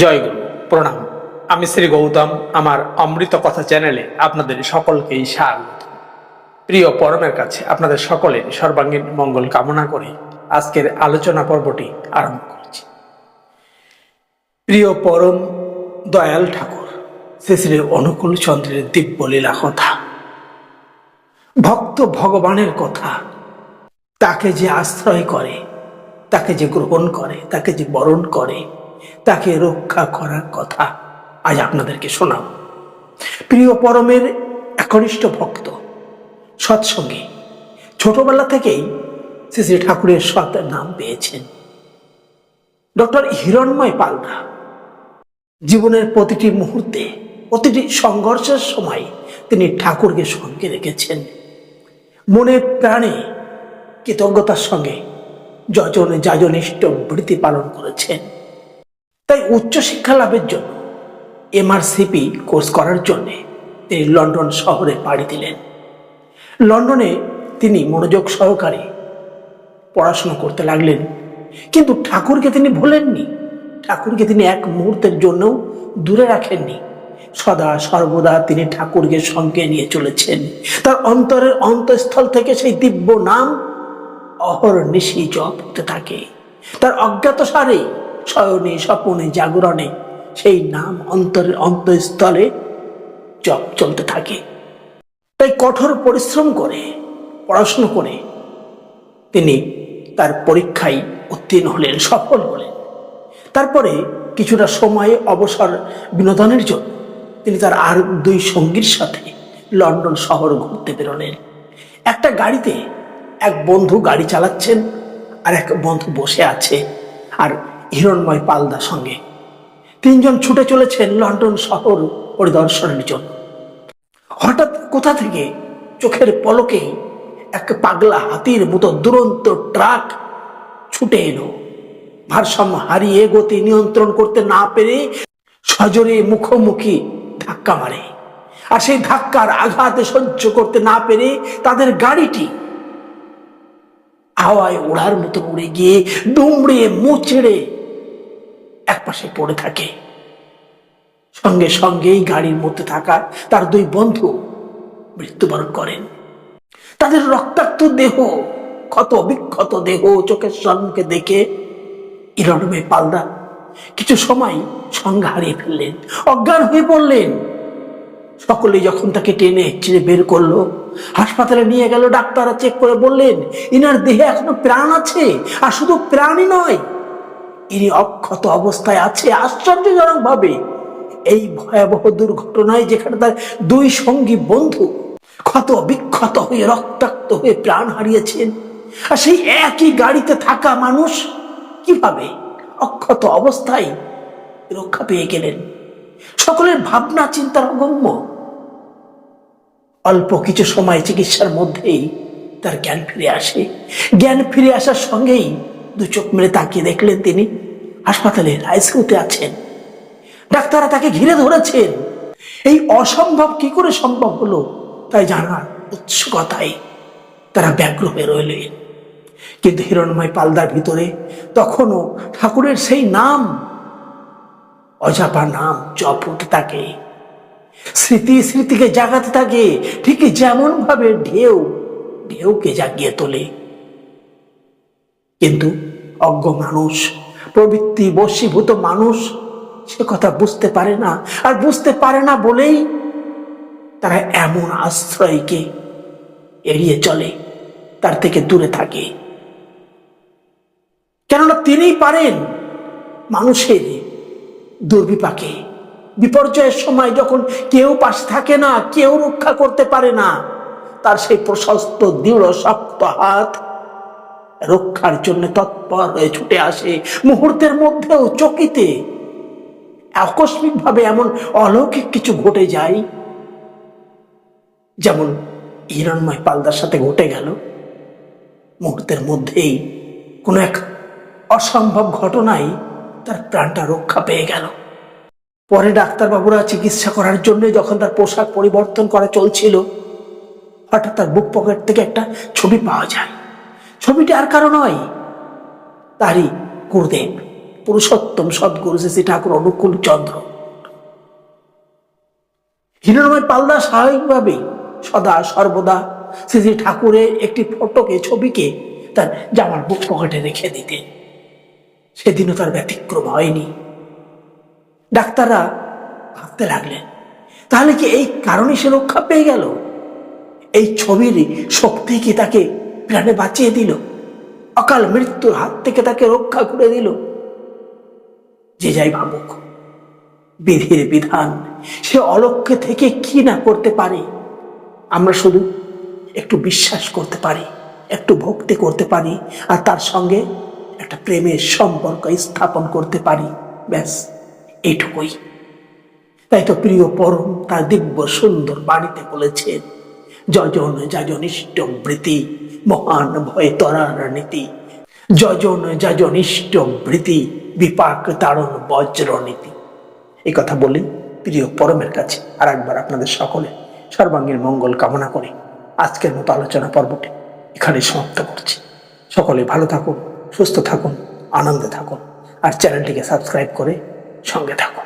জয় গুরু। প্রণাম। আমি শ্রী গৌতম, আমার অমৃত কথা চ্যানেলে আপনাদের সকলকেই স্বাগত। প্রিয় পরমের কাছে আপনাদের সকলের সর্বাঙ্গীন মঙ্গল কামনা করে আজকের আলোচনা পর্বটি আরম্ভ করছি। প্রিয় পরম দয়াল ঠাকুর, শ্রী শ্রী অনুকূল চন্দ্রের দিব্য লীলা কথা। ভক্ত ভগবানের কথা, তাকে যে আশ্রয় করে, তাকে যে গ্রহণ করে, তাকে যে বরণ করে তাকে রক্ষা করার কথা আজ আপনাদেরকে শোনাব। প্রিয় পরমের একনিষ্ঠ ভক্ত, সৎসঙ্গী, ছোটবেলা থেকেই শ্রী শ্রী ঠাকুরের সৎ নাম পেয়েছেন। ডক্টর হিরণময় পালদা জীবনের প্রতিটি মুহূর্তে, প্রতিটি সংঘর্ষের সময় তিনি ঠাকুরকে সঙ্গে রেখেছেন। মনে প্রাণে কৃতজ্ঞতার সঙ্গে যজন যাজনিষ্ঠ বৃত্তি পালন করেছেন। তাই উচ্চশিক্ষা লাভের জন্য এমআরসিপি কোর্স করার জন্য তিনি লন্ডন শহরে পাড়ি দিলেন। লন্ডনে তিনি মনোযোগ সহকারে পড়াশোনা করতে লাগলেন। কিন্তু ঠাকুরকে তিনি ভুলেননি। ঠাকুরকে তিনি এক মুহূর্তের জন্যও দূরে রাখেননি। সদা সর্বদা তিনি ঠাকুরকে সঙ্গে নিয়ে চলেছেন। তার অন্তরের অন্তঃস্থল থেকে সেই দিব্য নাম অহর নিশি জপ হতে থাকে। তার অজ্ঞাত সারে শয়নে স্বপনে, জাগরণে সেই নাম অন্তরের অন্তঃস্থলে জপ চলতে থাকে। তাই কঠোর পরিশ্রম করে, পড়াশুনো করে তিনি তার পরীক্ষায় উত্তীর্ণ হলেন, সফল হলেন। তারপরে কিছুটা সময়ে অবসর বিনোদনের জন্য তিনি তার আর দুই সঙ্গীর সাথে লন্ডন শহর ঘুরতে বেরোলেন। একটা গাড়িতে এক বন্ধু গাড়ি চালাচ্ছেন আর এক বন্ধু বসে আছে। আর হিরণময় পালদার সঙ্গে। তিনজন ছুটে চলেছেন লন্ডন শহর পরিদর্শনের জন্য। হঠাৎ কোথা থেকে চোখের পলকে এক পাগলা হাতির মতো দুরন্ত ট্রাক ছুটে এলো। ভারসাম্য হারিয়ে গতি নিয়ন্ত্রণ করতে না পেরে সজোরে মুখোমুখি ধাক্কা মারে। আর সেই ধাক্কার আঘাতে সহ্য করতে না পেরে তাদের গাড়িটি হাওয়ায় ওড়ার মতো উড়ে গিয়ে দুমড়ে মুচড়ে একপাশে পড়ে থাকে। সঙ্গে সঙ্গেই গাড়ির মধ্যে থাকা তার দুই বন্ধু মৃত্যুবরণ করেন। তাদের রক্তাক্ত দেহ, ক্ষত বিক্ষত দেহ চোখের সম্মুখে দেখে ইরণমে পালদা কিছু সময় সংজ্ঞা হারিয়ে ফেললেন, অজ্ঞান হয়ে পড়লেন। সকলে যখন তাকে টেনে চিনে বের করল, হাসপাতালে নিয়ে গেল, ডাক্তাররা চেক করে বললেন, ইনার দেহে এখনও প্রাণ আছে, আর শুধু প্রাণই নয় ইনি অক্ষত অবস্থায় আছে আশ্চর্যজনক ভাবে এই ভয়াবহ দুর্ঘটনায় যেখানে তার দুই সঙ্গী বন্ধু ক্ষত বিক্ষত হয়ে রক্তাক্ত হয়ে প্রাণ হারিয়েছেন, আর সেই একই গাড়িতে থাকা মানুষ কীভাবে অক্ষত অবস্থায় রক্ষা পেয়ে গেলেন? সকলের ভাবনা, চিন্তার অগম্য। অল্প কিছু সময় চিকিৎসার মধ্যেই তার জ্ঞান ফিরে আসে। জ্ঞান ফিরে আসার সঙ্গেই দু চোখ মেরে তাকিয়ে দেখলেন তিনি। হাসপাতালের আইসিউতে আছেন। ডাক্তাররা তাকে ঘিরে ধরেছেন। এই অসম্ভব কি করে সম্ভব হলো তাই জানার উৎসুকতায় তারা ব্যগ্র হয়ে রইলেন। কিন্তু হিরণময় পালদার ভিতরে তখনও ঠাকুরের সেই নাম, অজাপা নাম জপ হতে থাকে। স্মৃতি স্মৃতিকে জাগাতে থাকে, ঠিক যেমন ভাবে ঢেউ, ঢেউকে জাগিয়ে তোলে। কিন্তু অজ্ঞ মানুষ প্রবৃত্তি বশীভূত মানুষ, সে কথা বুঝতে পারে না। আর বুঝতে পারে না বলেই তারা এমন আশ্রয়কে এড়িয়ে চলে, তার থেকে দূরে থাকে। কেননা তিনি পারেন মানুষের দুর্বিপাকে। বিপর্যয়ের সময় যখন কেউ পাশে থাকে না, কেউ রক্ষা করতে পারে না, তার সেই প্রশস্ত দৃঢ় শক্ত হাত রক্ষার জন্য তৎপর হয়ে ছুটে আসে। মুহূর্তের মধ্যেও চকিতে আকস্মিকভাবে এমন অলৌকিক কিছু ঘটে যায়, যেমন হিরণময় পালদার সাথে ঘটে গেল। মুহূর্তের মধ্যেই কোনো এক অসম্ভব ঘটনায় তার প্রাণটা রক্ষা পেয়ে গেল। পরে ডাক্তারবাবুরা চিকিৎসা করার জন্য যখন তার পোশাক পরিবর্তন করা চলছিল, হঠাৎ তার বুক পকেট থেকে একটা ছবি পাওয়া যায়। ছবিটি আর কারও নয়, তারই গুরুদেব, পুরুষোত্তম সদ্গুরু শ্রী ঠাকুর অনুকূল চন্দ্র। হিরণময় পালদা স্বাভাবিকভাবেই সদা সর্বদা শ্রী শ্রী ঠাকুরের একটি ফটোকে, ছবিকে তার জামার বুক পকেটে রেখে দিতে। সেদিনও তার ব্যতিক্রম হয়নি। ডাক্তাররা ভাবতে লাগলেন, তাহলে কি এই কারণে সে রক্ষা পেয়ে গেল? এই ছবির শক্তি কি তাকে প্রাণে বাঁচিয়ে দিল। অকাল মৃত্যুর হাত থেকে তাকে রক্ষা করে দিল। যে যাই ভাবুক, বিধির বিধান সে অলক্ষ্যে থেকে কি না করতে পারে, আমরা শুধু একটু বিশ্বাস করতে পারি, একটু ভক্তি করতে পারি, আর তার সঙ্গে একটা প্রেমের সম্পর্ক স্থাপন করতে পারি। ব্যাস, এইটুকুই। তাই তো প্রিয় পরম, তার দিব্য সুন্দর বাড়িতে বলেছেন, যজন যাজনিষ্ট বৃতি মহান ভয় তরার নীতি। যজন যাজনিষ্ট বৃতি বিপাক তাড়ন বজ্র নীতি। এই কথা বলি প্রিয় পরমের কাছে আর একবার আপনাদের সকলে সর্বাঙ্গীন মঙ্গল কামনা করে আজকের মতো আলোচনা পর্বটি এখানে সমাপ্ত করছি। সকলে ভালো থাকুন, সুস্থ থাকুন, আনন্দে থাকুন আর চ্যানেলটিকে সাবস্ক্রাইব করে সঙ্গে থাকুন।